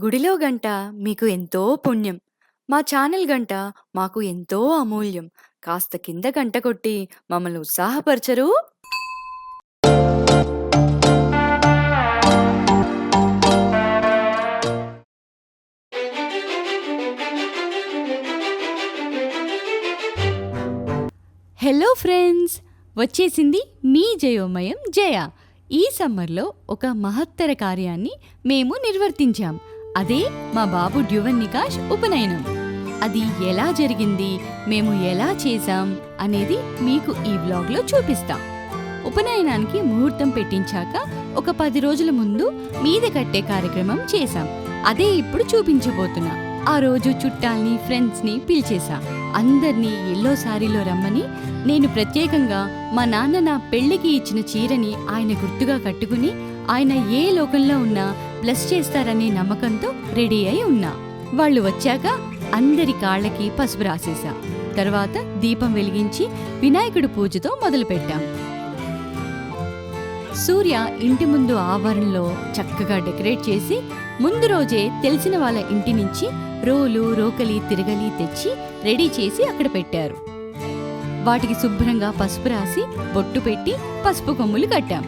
గుడిలో గంట మీకు ఎంతో పుణ్యం. మా ఛానల్ గంట మాకు ఎంతో అమూల్యం. కాస్త కింద గంట కొట్టి మమ్మల్ని ఉత్సాహపరచరు? హలో ఫ్రెండ్స్ వచ్చేసింది మీ జయోమయం జయ ఈ సమ్మర్లో ఒక మహత్తర కార్యాన్ని మేము నిర్వర్తించాం అదే మా బాబు డ్యువన్ నికాష్ ఉపనయనం. అది ఎలా జరిగింది మేము ఎలా చేశాం అనేది మీకు ఈ బ్లాగ్లో చూపిస్తాం. ఉపనయనానికి ముహూర్తం పెట్టించాక ఒక పది రోజుల ముందు మీద కట్టే కార్యక్రమం చేశాం. అదే ఇప్పుడు చూపించబోతున్నా. ఆ రోజు చుట్టాల్ని ఫ్రెండ్స్ని పిలిచేశాం. అందర్నీ ఎల్లో సారీలో రమ్మని నేను ప్రత్యేకంగా మా నాన్న నా పెళ్ళికి ఇచ్చిన చీరని ఆయన గుర్తుగా కట్టుకుని ఆయన ఏ లోకంలో ఉన్నా బ్లెస్ చేస్తారనే నమ్మకంతో రెడీ అయి ఉన్నా. వాళ్ళు వచ్చాక అందరి కాళ్ళకి పసుపు రాసేశా. తర్వాత దీపం వెలిగించి వినాయకుడి పూజతో మొదలుపెట్టాం. సూర్య ఇంటి ముందు ఆవరణలో చక్కగా డెకరేట్ చేసి ముందు రోజే తెలిసిన వాళ్ళ ఇంటి నుంచి రోలు రోకలి తిరగలి తెచ్చి రెడీ చేసి అక్కడ పెట్టారు. వాటికి శుభ్రంగా పసుపు రాసి బొట్టు పెట్టి పసుపు కొమ్ములు కట్టాం.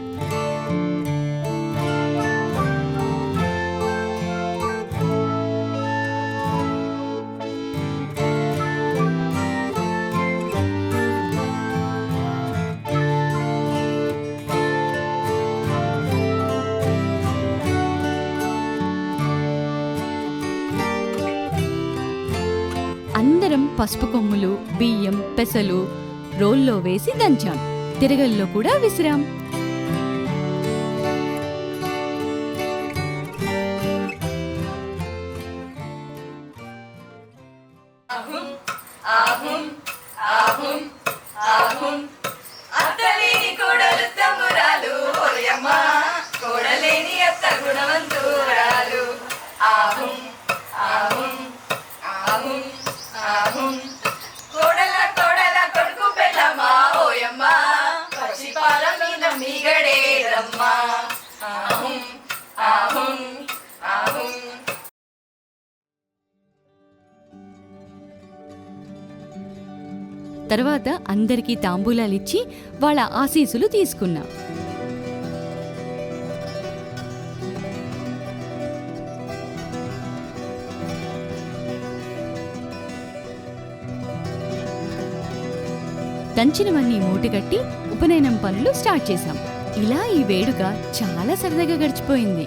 పసుపు కొమ్ములు బియ్యం పెసలు రోల్లో వేసి దంచాం. తిరగల్లో కూడా విసిరాం. అత్తలేని కోడలు తమ ఆహుం ఆహుం తర్వాత అందరికీ తాంబూలాలు ఇచ్చి వాళ్ళ ఆశీసులు తీసుకున్నాం. దంచినవన్నీ మూటగట్టి ఉపనయనం పనులు స్టార్ట్ చేశాం. ఇలా ఈ వేడుక చాలా సరదాగా గడిచిపోయింది.